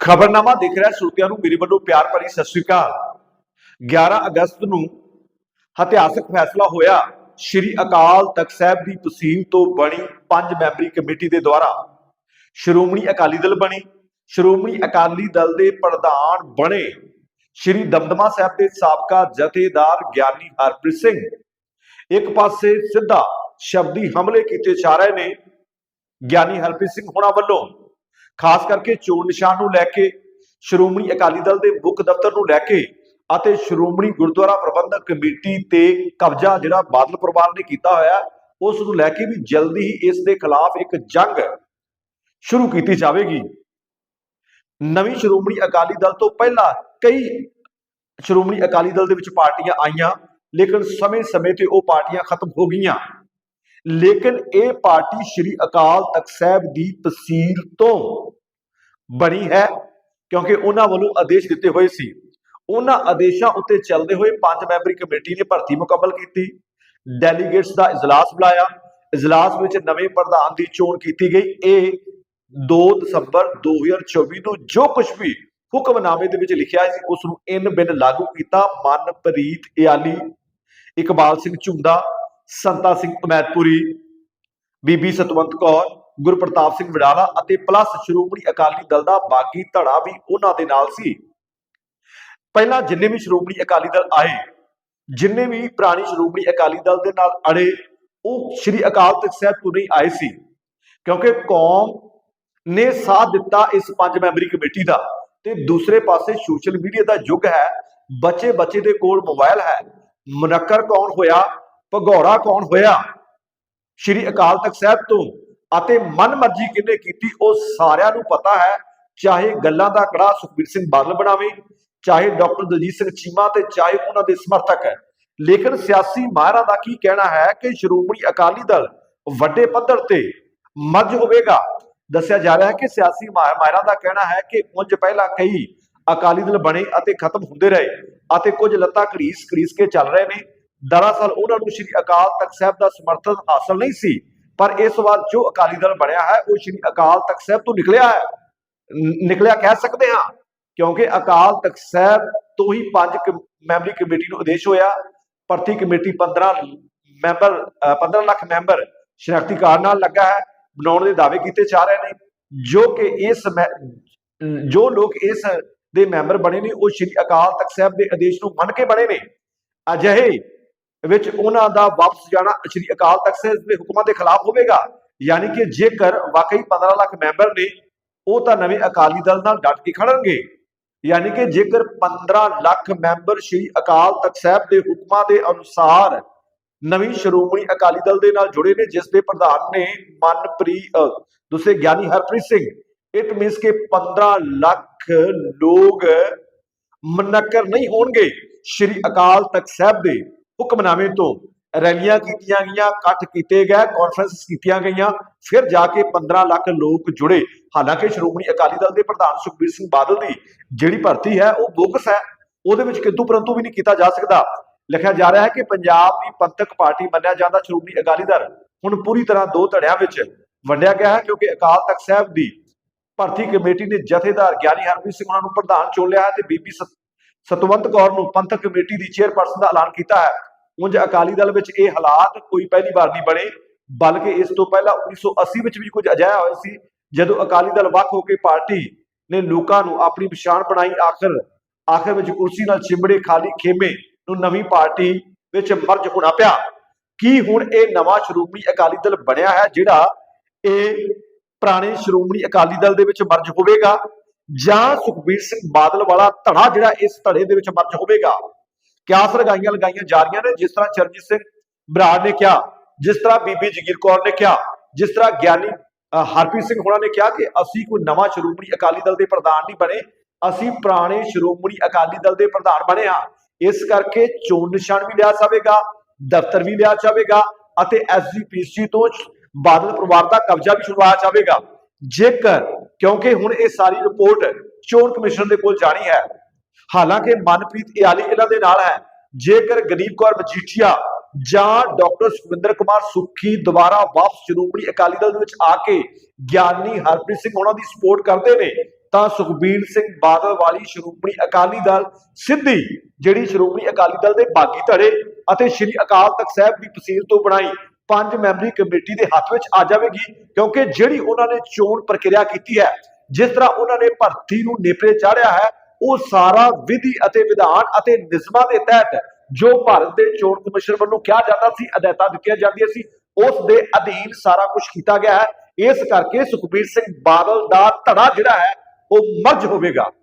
ਖਬਰਨਾਮਾ ਦੇਖ ਰਿਹਾ ਸਰੋਤਿਆਂ ਨੂੰ ਮੇਰੇ ਵੱਲੋਂ ਪਿਆਰ ਭਰੀ ਸਤਿ ਸ੍ਰੀ ਅਕਾਲ। 11 ਅਗਸਤ ਨੂੰ ਇਤਿਹਾਸਕ ਫੈਸਲਾ ਹੋਇਆ। ਸ਼੍ਰੀ ਅਕਾਲ ਤਖਤ ਸਾਹਿਬ ਦੀ ਤਸੀਲ ਤੋਂ ਬਣੀ ਪੰਜ ਮੈਂਬਰੀ ਕਮੇਟੀ ਦੇ ਦੁਆਰਾ ਸ਼੍ਰੋਮਣੀ ਅਕਾਲੀ ਦਲ ਬਣੀ, ਸ਼੍ਰੋਮਣੀ ਅਕਾਲੀ ਦਲ ਦੇ ਪ੍ਰਧਾਨ ਬਣੇ। ਸ਼੍ਰੀ ਦਮਦਮਾ ਸਾਹਿਬ ਦੇ ਸਾਬਕਾ ਜਥੇਦਾਰ ਗਿਆਨੀ ਹਰਪ੍ਰੀਤ ਸਿੰਘ। ਇੱਕ ਪਾਸੇ ਸਿੱਧਾ ਸ਼ਬਦੀ ਹਮਲੇ ਕੀਤੇ ਜਾ ਰਹੇ ਨੇ ਗਿਆਨੀ ਹਰਪ੍ਰੀਤ ਸਿੰਘ ਹੋਣਾ ਵੱਲੋਂ। ਖਾਸ ਕਰਕੇ ਚੋਣ ਨਿਸ਼ਾਨ ਨੂੰ ਲੈ ਕੇ ਸ਼੍ਰੋਮਣੀ ਅਕਾਲੀ ਦਲ ਦੇ ਮੁੱਖ ਦਫ਼ਤਰ ਨੂੰ ਲੈ ਕੇ ਅਤੇ ਸ਼੍ਰੋਮਣੀ ਗੁਰਦੁਆਰਾ ਪ੍ਰਬੰਧਕ ਕਮੇਟੀ ਤੇ ਕਬਜ਼ਾ ਜਿਹੜਾ ਬਾਦਲ ਪਰਿਵਾਰ ਨੇ ਕੀਤਾ ਹੋਇਆ ਹੈ, ਉਸ ਨੂੰ ਲੈ ਕੇ ਵੀ ਜਲਦੀ ਹੀ ਇਸ ਦੇ ਖਿਲਾਫ ਇੱਕ ਜੰਗ ਸ਼ੁਰੂ ਕੀਤੀ ਜਾਵੇਗੀ। ਨਵੀਂ ਸ਼੍ਰੋਮਣੀ ਅਕਾਲੀ ਦਲ ਤੋਂ ਪਹਿਲਾਂ ਕਈ ਸ਼੍ਰੋਮਣੀ ਅਕਾਲੀ ਦਲ ਦੇ ਵਿੱਚ ਪਾਰਟੀਆਂ ਆਈਆਂ ਲੇਕਿਨ ਸਮੇਂ-ਸਮੇਂ ਤੇ ਉਹ ਪਾਰਟੀਆਂ ਖਤਮ ਹੋ ਗਈਆਂ। ਲੇਕਿਨ ਇਹ ਪਾਰਟੀ ਸ਼੍ਰੀ ਅਕਾਲ ਤਖਤ ਸਾਹਿਬ ਦੀ ਤਸੀਲ ਤੋਂ ਬਣੀ ਹੈ, ਕਿਉਂਕਿ ਉਹਨਾਂ ਵੱਲੋਂ ਆਦੇਸ਼ ਦਿੱਤੇ ਹੋਏ ਸੀ। ਉਹਨਾਂ ਆਦੇਸ਼ਾਂ ਉੱਤੇ ਚੱਲਦੇ ਹੋਏ ਪੰਜ ਮੈਂਬਰੀ ਕਮੇਟੀ ਨੇ ਭਰਤੀ ਮੁਕੰਮਲ ਕੀਤੀ। ਡੈਲੀਗੇਟਸ ਦਾ ਇਜਲਾਸ ਬੁਲਾਇਆ। ਇਜਲਾਸ ਵਿੱਚ ਨਵੇਂ ਪ੍ਰਧਾਨ ਦੀ ਚੋਣ ਕੀਤੀ ਗਈ। ਇਹ 2 ਦਸੰਬਰ 2024 ਨੂੰ ਜੋ ਕੁਝ ਵੀ ਹੁਕਮਨਾਮੇ ਦੇ ਵਿੱਚ ਲਿਖਿਆ ਸੀ, ਉਸ ਨੂੰ ਇਨ ਬਿਨ ਲਾਗੂ ਕੀਤਾ। ਮਨਪ੍ਰੀਤ ਇਆਲੀ, ਇਕਬਾਲ ਸਿੰਘ ਝੁੰਦਾ ਸੰਤਾ ਸਿੰਘ ਅਮੈਦਪੁਰੀ, ਬੀਬੀ ਸਤਵੰਤ ਕੌਰ ਗੁਰਪ੍ਰਤਾਪ ਸਿੰਘ ਵਡਾਲਾ ਅਤੇ ਪਲੱਸ ਸ਼੍ਰੋਮਣੀ ਅਕਾਲੀ ਦਲ ਦਾ ਬਾਗੀ ਧੜਾ ਵੀ ਉਹਨਾਂ ਦੇ ਨਾਲ ਸੀ। ਪਹਿਲਾਂ ਜਿੰਨੇ ਵੀ ਸ਼੍ਰੋਮਣੀ ਅਕਾਲੀ ਦਲ ਆਏ, ਜਿੰਨੇ ਵੀ ਪੁਰਾਣੀ ਸ਼੍ਰੋਮਣੀ ਅਕਾਲੀ ਦਲ ਦੇ ਨਾਲ ਅੜੇ, ਉਹ ਸ਼੍ਰੀ ਅਕਾਲ ਤਖਤ ਸਾਹਿਬ ਤੋਂ ਨਹੀਂ ਆਏ ਸੀ, ਕਿਉਂਕਿ ਕੌਮ ਨੇ ਸਾਥ ਦਿੱਤਾ ਇਸ ਪੰਜ ਮੈਂਬਰੀ ਕਮੇਟੀ ਦਾ ਤੇ ਦੂਸਰੇ ਪਾਸੇ ਸੋਸ਼ਲ ਮੀਡੀਆ ਦਾ ਯੁੱਗ ਹੈ ਬੱਚੇ ਬੱਚੇ ਦੇ ਕੋਲ ਮੋਬਾਈਲ ਹੈ, ਮਨਕਰ ਕੌਣ ਹੋਇਆ, ਭਗੌੜਾ ਕੌਣ ਹੋਇਆ, ਸ਼੍ਰੀ ਅਕਾਲ ਤਖਤ ਸਾਹਿਬ ਤੋਂ ਅਤੇ ਮਨਮਰਜ਼ੀ ਕਿਹਨੇ ਕੀਤੀ, ਉਹ ਸਾਰਿਆਂ ਨੂੰ ਪਤਾ ਹੈ, ਚਾਹੇ ਗੱਲਾਂ ਦਾ ਕੜਾ ਸੁਖਬੀਰ ਸਿੰਘ ਬਾਦਲ ਬਣਾਵੇ, ਚਾਹੇ ਡਾਕਟਰ ਦਲਜੀਤ ਸਿੰਘ ਚੀਮਾ ਤੇ ਚਾਹੇ ਉਹਨਾਂ ਦੇ ਸਮਰਥਕ ਹੈ। ਲੇਕਿਨ ਸਿਆਸੀ ਮਾਹਿਰਾਂ ਦਾ ਕੀ ਕਹਿਣਾ ਹੈ ਕਿ ਸ਼੍ਰੋਮਣੀ ਅਕਾਲੀ ਦਲ ਵੱਡੇ ਪੱਧਰ ਤੇ ਮਰਜ ਹੋਵੇਗਾ? ਦੱਸਿਆ ਜਾ ਰਿਹਾ ਹੈ ਕਿ ਸਿਆਸੀ ਮਾਹਿ- ਮਾਹਿਰਾਂ ਦਾ ਕਹਿਣਾ ਹੈ ਕਿ ਉਂਝ ਪਹਿਲਾਂ ਕਈ ਅਕਾਲੀ ਦਲ ਬਣੇ ਅਤੇ ਖਤਮ ਹੁੰਦੇ ਰਹੇ ਅਤੇ ਕੁਝ ਲੱਤਾਂ ਘੜੀਸ ਘੜੀਸ ਕੇ ਚੱਲ ਰਹੇ ਨੇ। ਦਰਅਸਲ ਉਹਨਾਂ ਨੂੰ ਸ਼੍ਰੀ ਅਕਾਲ ਤਖਤ ਸਾਹਿਬ ਦਾ ਸਮਰਥਨ ਹਾਸਲ ਨਹੀਂ ਸੀ। ਪਰ ਇਸ ਵਾਰ ਜੋ ਅਕਾਲੀ ਦਲ ਬਣਿਆ ਹੈ ਉਹ ਸ਼੍ਰੀ ਅਕਾਲ ਤਖਤ ਸਾਹਿਬ ਤੋਂ ਨਿਕਲਿਆ ਹੈ। ਨਿਕਲਿਆ ਕਹਿ ਸਕਦੇ ਹਾਂ ਕਿਉਂਕਿ ਅਕਾਲ ਤਖਤ ਸਾਹਿਬ ਤੋਂ ਹੀ ਪੰਜ ਮੈਂਬਰੀ ਕਮੇਟੀ ਨੂੰ ਆਦੇਸ਼ ਹੋਇਆ। ਭਰਤੀ ਕਮੇਟੀ 15 ਮੈਂਬਰ ਅ, 15 ਲੱਖ ਮੈਂਬਰ ਸ਼ਨਾਖਤੀ ਕਾਰਡ ਨਾਲ ਲੱਗਾ ਹੈ ਬਣਾਉਣ ਦੇ ਦਾਅਵੇ ਕੀਤੇ ਜਾ ਰਹੇ ਨੇ। ਜੋ ਕਿ ਇਸ ਮੈਂ- ਜੋ ਲੋਕ ਇਸ ਦੇ ਮੈਂਬਰ ਬਣੇ ਨੇ ਉਹ ਸ਼੍ਰੀ ਅਕਾਲ ਤਖਤ ਸਾਹਿਬ ਦੇ ਆਦੇਸ਼ ਨੂੰ ਮੰਨ ਕੇ ਬਣੇ ਨੇ। ਅਜਿਹੇ ਵਿੱਚ ਉਹਨਾਂ ਦਾ ਵਾਪਸ ਜਾਣਾ ਸ਼੍ਰੀ ਅਕਾਲ ਤਖਤ ਸਾਹਿਬ ਦੇ ਹੁਕਮਾਂ ਦੇ ਖਿਲਾਫ ਹੋਵੇਗਾ। ਯਾਨੀ ਕਿ ਜੇਕਰ ਵਾਕਈ 15 ਲੱਖ ਮੈਂਬਰ ਨੇ, ਉਹ ਤਾਂ ਨਵੇਂ ਅਕਾਲੀ ਦਲ ਨਾਲ ਡਟ ਕੇ ਖੜਨਗੇ। ਯਾਨੀ ਕਿ ਜੇਕਰ 15 ਲੱਖ ਮੈਂਬਰ ਸ਼੍ਰੀ ਅਕਾਲ ਤਖਤ ਸਾਹਿਬ ਦੇ ਹੁਕਮਾਂ ਦੇ ਅਨੁਸਾਰ ਨਵੀਂ ਸ਼੍ਰੋਮਣੀ ਅਕਾਲੀ ਦਲ ਦੇ ਨਾਲ ਜੁੜੇ ਨੇ, ਜਿਸ ਦੇ ਪ੍ਰਧਾਨ ਨੇ ਮਨਪ੍ਰੀਤ ਦੂਸਰੇ ਗਿਆਨੀ ਹਰਪ੍ਰੀਤ ਸਿੰਘ। ਇਟ ਮੀਨਸ ਕਿ 15 ਲੱਖ ਲੋਕ ਮਨਕਰ ਨਹੀਂ ਹੋਣਗੇ ਸ਼੍ਰੀ ਅਕਾਲ ਤਖਤ ਸਾਹਿਬ ਦੇ। ਹੁਕਮਨਾਮੇ ਤੋਂ ਰੈਲੀਆਂ ਕੀਤੀਆਂ ਗਈਆਂ, ਇਕੱਠ ਕੀਤੇ ਗਏ ਕਾਨਫਰੰਸ ਕੀਤੀਆਂ ਗਈਆਂ, ਫਿਰ ਜਾ ਕੇ 15 ਲੱਖ ਲੋਕ ਜੁੜੇ। ਹਾਲਾਂਕਿ ਸ਼੍ਰੋਮਣੀ ਅਕਾਲੀ ਦਲ ਦੇ ਪ੍ਰਧਾਨ ਸੁਖਬੀਰ ਸਿੰਘ ਬਾਦਲ ਦੀ ਜਿਹੜੀ ਭਰਤੀ ਹੈ, ਉਹ ਬੋਗਸ ਹੈ। ਉਹਦੇ ਵਿੱਚ ਕਿੰਤੂ ਪਰੰਤੂ ਵੀ ਨਹੀਂ ਕੀਤਾ ਜਾ ਸਕਦਾ। ਲਿਖਿਆ ਜਾ ਰਿਹਾ ਹੈ ਕਿ ਪੰਜਾਬ ਦੀ ਪੰਥਕ ਪਾਰਟੀ ਮੰਨਿਆ ਜਾਂਦਾ ਸ਼੍ਰੋਮਣੀ ਅਕਾਲੀ ਦਲ। ਹੁਣ ਪੂਰੀ ਤਰ੍ਹਾਂ ਦੋ ਧੜਿਆਂ ਵਿੱਚ ਵੰਡਿਆ ਗਿਆ ਹੈ, ਕਿਉਂਕਿ ਅਕਾਲ ਤਖਤ ਸਾਹਿਬ ਦੀ ਭਰਤੀ ਕਮੇਟੀ ਨੇ ਜਥੇਦਾਰ ਗਿਆਨੀ ਹਰਪ੍ਰੀਤ ਸਿੰਘ ਉਹਨਾਂ ਨੂੰ ਪ੍ਰਧਾਨ ਚੁਣ ਲਿਆ ਹੈ ਤੇ ਬੀਬੀ ਸਤਵੰਤ ਕੌਰ ਨੂੰ ਪੰਥਕ ਕਮੇਟੀ ਦੀ ਚੇਅਰਪਰਸਨ ਦਾ ਐਲਾਨ ਕੀਤਾ ਹੈ। ਉਂਝ ਅਕਾਲੀ ਦਲ ਵਿੱਚ ਇਹ ਹਾਲਾਤ ਕੋਈ ਪਹਿਲੀ ਵਾਰ ਨਹੀਂ ਬਣੇ, ਬਲਕਿ ਇਸ ਤੋਂ ਪਹਿਲਾਂ 1980 ਵਿੱਚ ਵੀ ਕੁਝ ਅਜਿਹਾ ਹੋਇਆ ਸੀ, ਜਦੋਂ ਅਕਾਲੀ ਦਲ ਵੱਖ ਹੋ ਕੇ ਪਾਰਟੀ ਨੇ ਲੋਕਾਂ ਨੂੰ ਆਪਣੀ ਪਛਾਣ ਬਣਾਈ, ਆਖਰ ਆਖਰ ਵਿੱਚ ਕੁਰਸੀ ਨਾਲ ਚਿੰਬੜੇ, ਖਾਲੀ ਖੇਮੇ ਨੂੰ ਨਵੀਂ ਪਾਰਟੀ ਵਿੱਚ ਮਰਜ ਹੋਣਾ ਪਿਆ। ਕੀ ਹੁਣ ਇਹ ਨਵਾਂ ਸ਼੍ਰੋਮਣੀ ਅਕਾਲੀ ਦਲ ਬਣਿਆ ਹੈ, ਜਿਹੜਾ ਇਹ ਪੁਰਾਣੇ ਸ਼੍ਰੋਮਣੀ ਅਕਾਲੀ ਦਲ ਦੇ ਵਿੱਚ ਮਰਜ ਹੋਵੇਗਾ ਜਾਂ ਸੁਖਬੀਰ ਸਿੰਘ ਬਾਦਲ ਵਾਲਾ ਧੜਾ ਜਿਹੜਾ ਇਸ ਧੜੇ ਦੇ ਵਿੱਚ ਮਰਜ ਹੋਵੇਗਾ? ਕਿਆਸ ਲਗਾਈਆਂ ਲਗਾਈਆਂ ਜਾ ਰਹੀਆਂ ਨੇ? ਜਿਸ ਤਰ੍ਹਾਂ ਚਰਨਜੀਤ ਸਿੰਘ ਬਰਾੜ ਨੇ ਕਿਹਾ, ਜਿਸ ਤਰ੍ਹਾਂ ਬੀਬੀ ਜਗੀਰ ਕੌਰ ਨੇ ਕਿਹਾ, ਜਿਸ ਤਰ੍ਹਾਂ ਗਿਆਨੀ ਹਰਪ੍ਰੀਤ ਸਿੰਘ ਹੋਣਾ ਨੇ ਕਿਹਾ ਕਿ ਅਸੀਂ ਕੋਈ ਨਵਾਂ ਸ਼੍ਰੋਮਣੀ ਅਕਾਲੀ ਦਲ ਦੇ ਪ੍ਰਧਾਨ ਨਹੀਂ ਬਣੇ, ਅਸੀਂ ਪੁਰਾਣੇ ਸ਼੍ਰੋਮਣੀ ਅਕਾਲੀ ਦਲ ਦੇ ਪ੍ਰਧਾਨ ਬਣੇ ਹਾਂ। ਇਸ ਕਰਕੇ ਚੋਣ ਨਿਸ਼ਾਨ ਵੀ ਲਿਆ ਜਾਵੇਗਾ, ਦਫ਼ਤਰ ਵੀ ਲਿਆ ਜਾਵੇਗਾ ਅਤੇ ਐਸਜੀਪੀਸੀ ਤੋਂ ਬਾਦਲ ਪਰਿਵਾਰ ਦਾ ਕਬਜ਼ਾ ਵੀ ਛੁਡਵਾਇਆ ਜਾਵੇਗਾ। ਜੇਕਰ, ਕਿਉਂਕਿ ਹੁਣ ਇਹ ਸਾਰੀ ਰਿਪੋਰਟ ਚੋਣ ਕਮਿਸ਼ਨ ਦੇ ਕੋਲ ਜਾਣੀ ਹੈ ਹਾਲਾਂਕਿ ਮਨਪ੍ਰੀਤ ਇਆਲੀ ਇਹਨਾਂ ਦੇ ਨਾਲ ਹੈ। ਜੇਕਰ ਗਰੀਬ ਕੌਰ ਮਜੀਠੀਆ ਜਾਂ ਡਾਕਟਰ ਸੁਖਵਿੰਦਰ ਕੁਮਾਰ ਸੁੱਖੀ ਦੁਬਾਰਾ ਵਾਪਸ ਸ਼੍ਰੋਮਣੀ ਅਕਾਲੀ ਦਲ ਦੇ ਵਿੱਚ ਆ ਕੇ ਗਿਆਨੀ ਹਰਪ੍ਰੀਤ ਸਿੰਘ ਉਹਨਾਂ ਦੀ ਸਪੋਰਟ ਕਰਦੇ ਨੇ, ਤਾਂ ਸੁਖਬੀਰ ਸਿੰਘ ਬਾਦਲ ਵਾਲੀ ਸ਼੍ਰੋਮਣੀ ਅਕਾਲੀ ਦਲ ਸਿੱਧੀ ਜਿਹੜੀ ਸ਼੍ਰੋਮਣੀ ਅਕਾਲੀ ਦਲ ਦੇ ਬਾਗੀ ਧੜੇ ਅਤੇ ਸ਼੍ਰੀ ਅਕਾਲ ਤਖਤ ਸਾਹਿਬ ਦੀ ਤਹਿਸੀਲ ਤੋਂ ਬਣਾਈ ਪੰਜ ਮੈਂਬਰੀ ਕਮੇਟੀ ਦੇ ਹੱਥ ਵਿੱਚ ਆ ਜਾਵੇਗੀ, ਕਿਉਂਕਿ ਜਿਹੜੀ ਉਹਨਾਂ ਨੇ ਚੋਣ ਪ੍ਰਕਿਰਿਆ ਕੀਤੀ ਹੈ, ਜਿਸ ਤਰ੍ਹਾਂ ਉਹਨਾਂ ਨੇ ਭਰਤੀ ਨੂੰ ਨੇਪਰੇ ਚਾੜਿਆ ਹੈ ਉਹ ਸਾਰਾ ਵਿਧੀ ਅਤੇ ਵਿਧਾਨ ਅਤੇ ਨਿਯਮਾਂ ਦੇ ਤਹਿਤ ਜੋ ਭਾਰਤ ਦੇ ਚੋਣ ਕਮਿਸ਼ਨ ਵੱਲੋਂ ਕਿਹਾ ਜਾਂਦਾ ਸੀ, ਹਦਾਇਤਾਂ ਦਿੱਤੀਆਂ ਜਾਂਦੀਆਂ ਸੀ, ਉਸ ਦੇ ਅਧੀਨ ਸਾਰਾ ਕੁਝ ਕੀਤਾ ਗਿਆ ਹੈ। ਇਸ ਕਰਕੇ ਸੁਖਬੀਰ ਸਿੰਘ ਬਾਦਲ ਦਾ ਧੜਾ ਜਿਹੜਾ ਹੈ, ਉਹ ਮਰਜ ਹੋਵੇਗਾ।